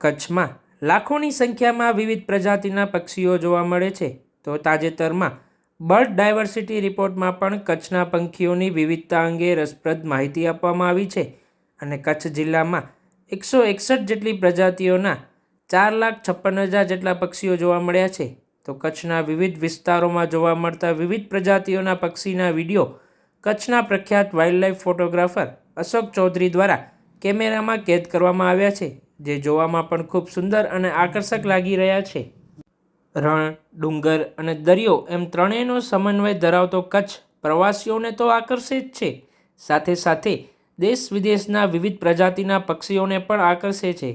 કચ્છમાં લાખોની સંખ્યામાં વિવિધ પ્રજાતિના પક્ષીઓ જોવા મળે છે. તો તાજેતરમાં બર્ડ ડાયવર્સિટી રિપોર્ટમાં પણ કચ્છના પંખીઓની વિવિધતા અંગે રસપ્રદ માહિતી આપવામાં આવી છે. અને કચ્છ જિલ્લામાં એકસો એકસઠ જેટલી પ્રજાતિઓના ચાર લાખ છપ્પન હજાર જેટલા પક્ષીઓ જોવા મળ્યા છે. તો કચ્છના વિવિધ વિસ્તારોમાં જોવા મળતા વિવિધ પ્રજાતિઓના પક્ષીના વીડિયો કચ્છના પ્રખ્યાત વાઇલ્ડલાઇફ ફોટોગ્રાફર અશોક ચૌધરી દ્વારા કેમેરામાં કેદ કરવામાં આવ્યા છે. જે જોવામાં પણ ખૂબ સુંદર અને આકર્ષક લાગી રહ્યા છે. રણ, ડુંગર અને દરિયો એમ ત્રણેયનો સમન્વય ધરાવતો કચ્છ પ્રવાસીઓને તો આકર્ષે જ છે. સાથે સાથે દેશ વિદેશના વિવિધ પ્રજાતિના પક્ષીઓને પણ આકર્ષે છે.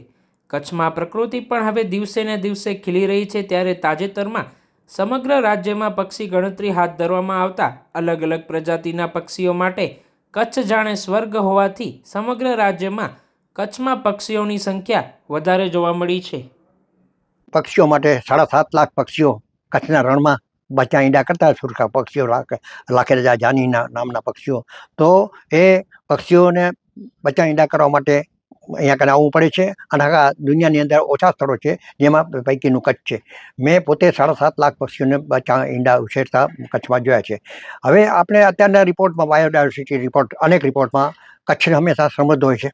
કચ્છમાં પ્રકૃતિ પણ હવે દિવસે ને દિવસે ખીલી રહી છે ત્યારે તાજેતરમાં સમગ્ર રાજ્યમાં પક્ષી ગણતરી હાથ ધરવામાં આવતા અલગ અલગ પ્રજાતિના પક્ષીઓ માટે કચ્છ જાણે સ્વર્ગ હોવાથી સમગ્ર રાજ્યમાં કચ્છમાં પક્ષીઓની સંખ્યા વધારે જોવા મળી છે. પક્ષીઓ માટે સાડા સાત લાખ પક્ષીઓ કચ્છના રણમાં બચ્ચા ઈંડા કરતા સુરખા પક્ષીઓ લાખ લાખેરજા, જાનીના નામના પક્ષીઓ. તો એ પક્ષીઓને બચ્ચા ઈંડા કરવા માટે અહીંયા કને આવવું પડે છે અને આખા દુનિયાની અંદર ઓછા સ્થળો છે જેમાં પૈકીનું કચ્છ છે. મેં પોતે સાડા સાત લાખ પક્ષીઓને બચ્ચા ઈંડા ઉછેરતા કચ્છમાં જોયા છે. હવે આપણે અત્યારના રિપોર્ટમાં બાયોડાયવર્સિટી રિપોર્ટ અનેક રિપોર્ટમાં કચ્છ હંમેશા સમૃદ્ધ હોય છે.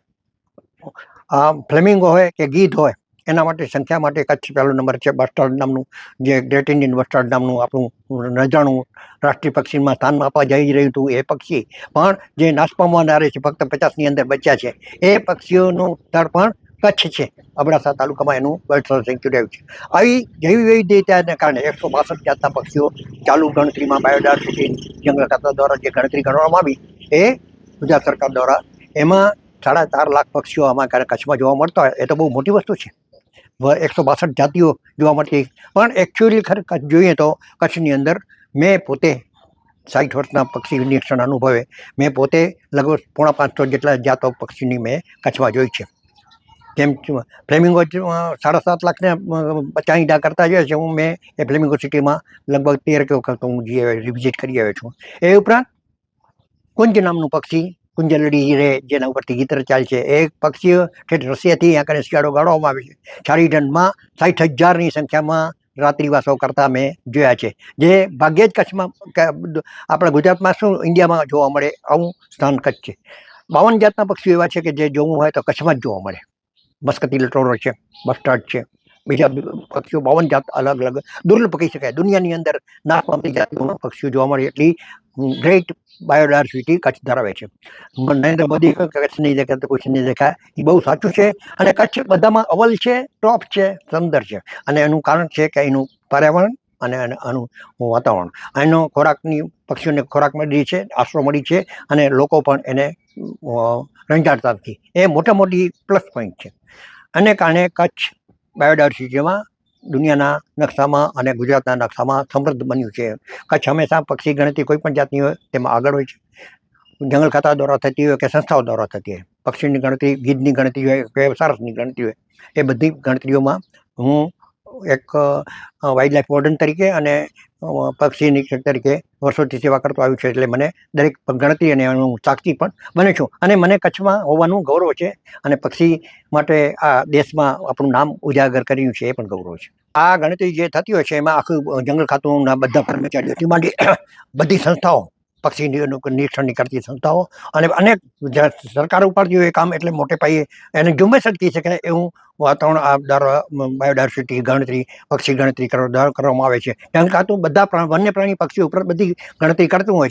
ફ્લેમિંગો હોય કે ગીધ હોય, એના માટે સંખ્યા માટે કચ્છ પહેલો નંબર છે બસ્ટર્ડ નામનું, જે ગ્રેટ ઇન્ડિયન બસ્ટર્ડ નામનું આપણું નજાણું રાષ્ટ્રીય પક્ષીમાં સ્થાન આપવા જઈ રહ્યું હતું એ પક્ષી. પણ જે નાશ પામવાના છે, ફક્ત પચાસની અંદર બચ્યા છે, એ પક્ષીઓનું સ્થળ પણ કચ્છ છે. અબડાસા તાલુકામાં એનું બર્ડ સેન્ચ્યુરી છે. આવી જૈવ વૈવિધ્યતાને કારણે એકસો બાસઠ જાતના પક્ષીઓ ચાલુ ગણતરીમાં બાયોડાયવર્સિટી જંગલ ખાતા દ્વારા જે ગણતરી કરવામાં આવી, એ ગુજરાત સરકાર દ્વારા એમાં સાડા ચાર લાખ પક્ષીઓ આમાં કચ્છમાં જોવા મળતા હોય, એ તો બહુ મોટી વસ્તુ છે. એકસો બાસઠ જાતિઓ જોવા મળતી પણ એકચ્યુઅલી ખરેખર જોઈએ તો કચ્છની અંદર મેં પોતે સાઠ વર્ષના પક્ષી નિરીક્ષણ અનુભવે. મેં પોતે લગભગ પોણા પાંચસો જેટલા જાતો પક્ષીની મેં કચ્છમાં જોઈ છે. જેમ ફ્લેમિંગો સાડા સાત લાખને ઈંડા કરતા જોઈએ છે. હું મેં એ ફ્લેમિંગો સિટીમાં લગભગ તેર કે વખત હું જે વિઝિટ કરી આવ્યો છું. એ ઉપરાંત કુંજ નામનું પક્ષી કુંજલડી રે જેના ઉપરથી ગીતર ચાલશે છે. એ પક્ષીઓ ઠેઠ રશિયાથી કને શિયાળો ગાળવામાં આવે છે. ચારીડનમાં સાઠ હજારની સંખ્યામાં રાત્રિવાસો કરતા મેં જોયા છે. જે ભાગ્યે જ કચ્છમાં આપણા ગુજરાતમાં શું ઇન્ડિયામાં જોવા મળે આવું સ્થાન કચ્છ છે. બાવન જાતના પક્ષીઓ એવા છે કે જે જોવું હોય તો કચ્છમાં જ જોવા મળે. મસ્કતી લટોરો છે, બસ્ટાર્ડ છે, બીજા પક્ષીઓ બાવન જાત અલગ અલગ દુર્લભ કહી શકાય. દુનિયાની અંદર નાશ પામતી જાતિઓમાં પક્ષીઓ જોવા મળે એટલી ગ્રેટ બાયોડાયવર્સિટી કચ્છ ધરાવે છે. નરેન્દ્ર મોદી કચ્છ નહીં દેખા તો કચ્છ નહીં દેખા એ બહુ સાચું છે અને કચ્છ બધામાં અવ્વલ છે, ટોપ છે, સુંદર છે. અને એનું કારણ છે કે એનું પર્યાવરણ અને આનું વાતાવરણ. એનો ખોરાકની પક્ષીઓને ખોરાક મળી છે, આશરો મળી છે અને લોકો પણ એને રંજાડતા નથી. એ મોટા મોટી પ્લસ પોઈન્ટ છે. અને કારણે કચ્છ બાયોડાયવર્સિટીમાં દુનિયાના નકશામાં અને ગુજરાતના નકશામાં સમૃદ્ધ બન્યું છે. કચ્છ હંમેશા પક્ષી ગણતરી કોઈ પણ જાતની હોય તેમાં આગળ હોય છે. જંગલ ખાતા દ્વારા થતી હોય કે સંસ્થાઓ દ્વારા થતી હોય. પક્ષીની ગણતરી, ગીધની ગણતરી હોય કે સારસની ગણતરી હોય, એ બધી ગણતરીઓમાં હું એક વાઇલ્ડ લાઈફ વોર્ડન તરીકે અને પક્ષી નિરીક્ષક તરીકે વર્ષોથી સેવા કરતો આવ્યું છે. એટલે મને દરેક ગણતરી અને હું સાક્ષી પણ બને છું. અને મને કચ્છમાં હોવાનું ગૌરવ છે અને પક્ષી માટે આ દેશમાં આપણું નામ ઉજાગર કર્યું છે એ પણ ગૌરવ છે. આ ગણતરી જે થતી હોય છે એમાં આખું જંગલ ખાતુંના બધા કર્મચારીઓથી માંડી બધી સંસ્થાઓ પક્ષી નિરીક્ષણની કરતી સંસ્થાઓ. અને અનેક સરકાર ઉપાડતી હોય એ કામ એટલે મોટે પાયે એને ઝુંબેશ જ કહી શકાય એવું વાતાવરણ આ દ્વારા બાયોડાયવર્સિટી, ગણતરી, પક્ષી ગણતરી કરવામાં આવે છે. કાં તો બધા વન્ય પ્રાણી પક્ષીઓ ઉપર બધી ગણતરી કરતું હોય છે.